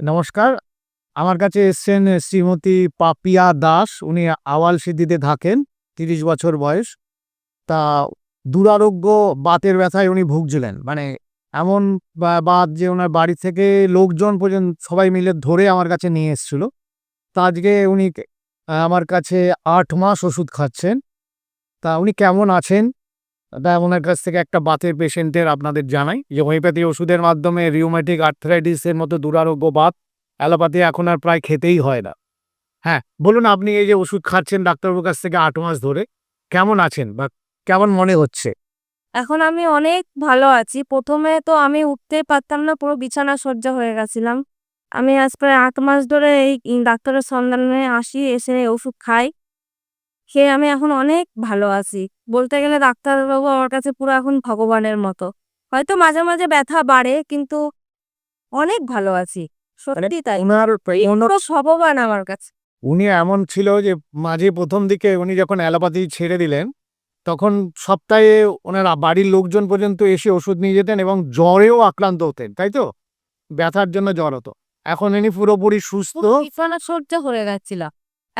নমস্কার। আমার কাছে এসছেন শ্রীমতী পাপিয়া দাস। উনি আওয়াল সিদ্ধিতে থাকেন, তিরিশ বছর বয়স। তা দুরারোগ্য বাতের ব্যথায় উনি ভুগছিলেন। মানে এমন বাত যে ওনার বাড়ি থেকে লোকজন পর্যন্ত সবাই মিলে ধরে আমার কাছে নিয়ে এসেছিল। তা আজকে উনি আমার কাছে আট মাস ওষুধ খাচ্ছেন। তা উনি কেমন আছেন? ওনার কাছ থেকে একটা বাতের পেশেন্টের আপনাদের জানাই যে হোমিওপ্যাথি ওষুধের মাধ্যমে রিউম্যাটিক আর্থ্রাইটিসের মতো দুরারোগ্য বাত অ্যালোপ্যাথি এখন আর প্রায় খেতেই হয় না। হ্যাঁ বলুন আপনি এই যে ওষুধ খাচ্ছেন ডাক্তারবাবুর কাছ থেকে আট মাস ধরে, কেমন আছেন বা কেমন মনে হচ্ছে? এখন আমি অনেক ভালো আছি। প্রথমে তো আমি উঠতেই পারতাম না, পুরো বিছানা সজ্জা হয়ে গেছিলাম। আমি আজ প্রায় আট মাস ধরে এই ডাক্তারের সন্ধানে আসি, এসে ওষুধ খাই। খেয়ে আমি এখন অনেক ভালো আছি। বলতে গেলে ডাক্তারবাবু আমার কাছে পুরো এখন ভগবানের মতো। হয়তো মাঝে মাঝে ব্যথা বাড়ে কিন্তু অনেক ভালো আছি। সত্যি তাই। ওনার আমার কাছে। উনি এমন ছিল যে মাঝে প্রথম দিকে উনি যখন অ্যালোপ্যাথি ছেড়ে দিলেন তখন সপ্তাহে ওনার বাড়ির লোকজন পর্যন্ত এসে ওষুধ নিয়ে যেতেন এবং জ্বরেও আক্রান্ত হতেন তাই তো? ব্যথার জন্য জ্বর হতো। এখন ইনি পুরোপুরি সুস্থ। সজ্জা হয়ে গেছিল।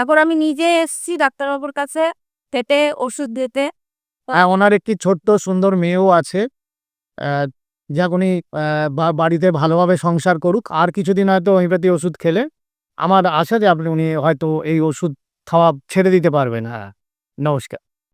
এখন আমি নিজে এসছি ডাক্তারবাবুর কাছে পেটে ওষুধ দিতে। হ্যাঁ ওনার একটি ছোট্ট সুন্দর মেয়েও আছে। যাক উনি বাড়িতে ভালোভাবে সংসার করুক, আর কিছুদিন হয়তো হোমিওপ্যাথি ওষুধ খেলে আমার আশা যে আপনি, উনি হয়তো এই ওষুধ খাওয়া ছেড়ে দিতে পারবেন। হ্যাঁ নমস্কার।